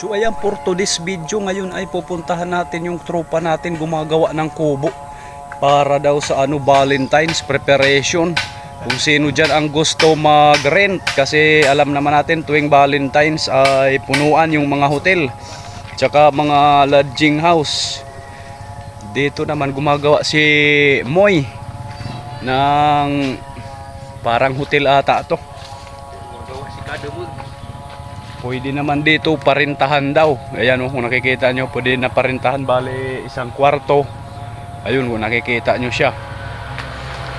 So ayan, for today's video ngayon ay pupuntahan natin yung tropa natin gumagawa ng kubo para daw sa ano Valentine's preparation. Kung sino dyan ang gusto mag-rent kasi alam naman natin tuwing Valentine's ay punuan yung mga hotel tsaka mga lodging house. Dito naman gumagawa si Moy ng parang hotel ata to. Pwede naman dito parintahan daw. Ayan oh, kung nakikita nyo, pwede na parintahan. Bali, isang kwarto. Ayun, kung nakikita nyo siya.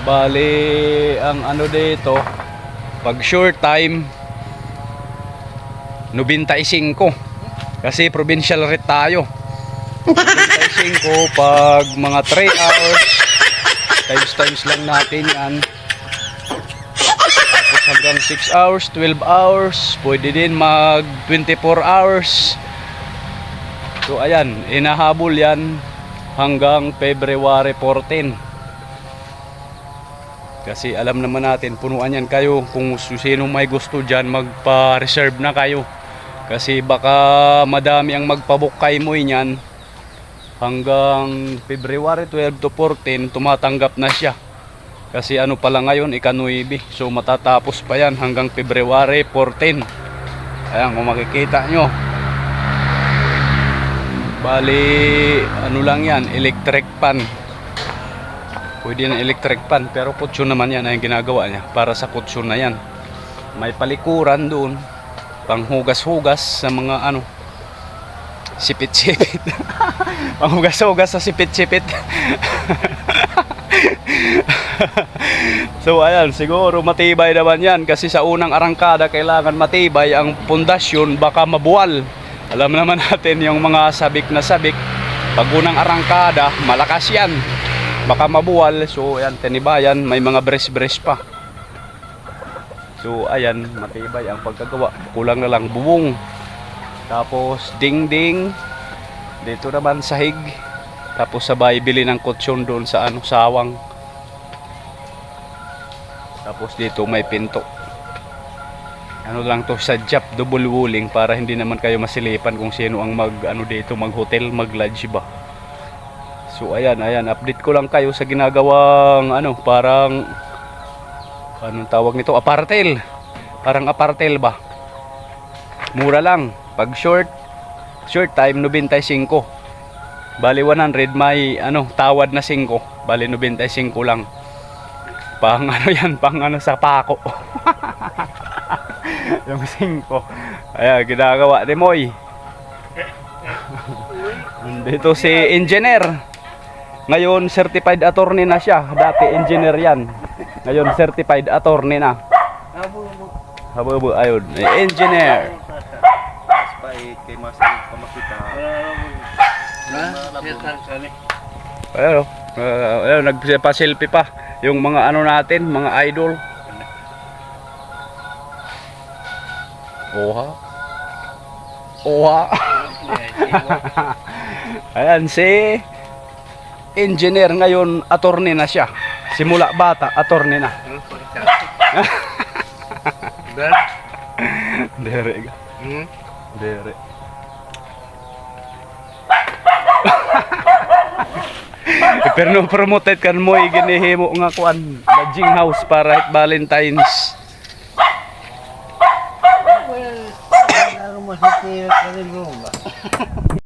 Bali, ang ano dito, pag short time, 95. Kasi provincial rate tayo. 95 pag mga 3 hours, times times lang natin yan. Hanggang 6 hours, 12 hours, pwede din mag 24 hours. So ayan, inahabol yan hanggang February 14. Kasi alam naman natin, punuan yan kayo. Kung sino may gusto dyan, magpa-reserve na kayo. Kasi baka madami ang magpabook kay mo yan. Hanggang February 12 to 14, tumatanggap na siya. Kasi ano pala ngayon, ikanuibi. So matatapos pa yan hanggang February 14. Ayan, kung makikita nyo. Bali, ano lang yan, electric pan. Pwede na electric pan, pero kutsyon naman yan ay ginagawa niya para sa kutsyon na yan. May palikuran doon, panghugas-hugas sa mga ano, sipit-sipit. panghugas-hugas sa sipit-sipit. so ayan, siguro matibay naman yan kasi sa unang arangkada kailangan matibay ang pundasyon baka mabuwal. Alam naman natin yung mga sabik na sabik. Pag unang arangkada, malakas yan. Baka mabuwal. So ayan, tinibayan. May mga brace-brace pa. So ayan, matibay ang pagkagawa. Kulang na lang bubong. Tapos ding-ding. Dito naman sahig. Tapos sabay bili ng kutsyon doon sa ano, sawang. Tapos dito may pinto. Ano lang to sa job double wooling para hindi naman kayo masilipan kung sino ang mag ano dito mag hotel mag lodge ba. So ayan ayan update ko lang kayo sa ginagawang ano parang anong tawag nito apartel. Parang apartel ba. Mura lang pag short short time 95. Bali 100 may ano tawad na 5. Bali 95 lang. Pang ano yan, pang ano sa pako. yung 5. Ayan, ginagawa ni Moy. Dito si engineer. Ngayon certified attorney na siya. Dati engineer yan. Ngayon certified attorney na. Habo ayun. Engineer. Kay masang pamakita. Ayun, oh. Uh, ayun, nagpa-selfie pa. Yung mga ano natin, mga idol. Oha. Oha. Ayan, si engineer ngayon, attorney na siya. Simula bata, attorney na. Dere. hmm? Dere. Pero no promoted kan mo ginihimo nga kuan lodging house para hit Valentine's. Well?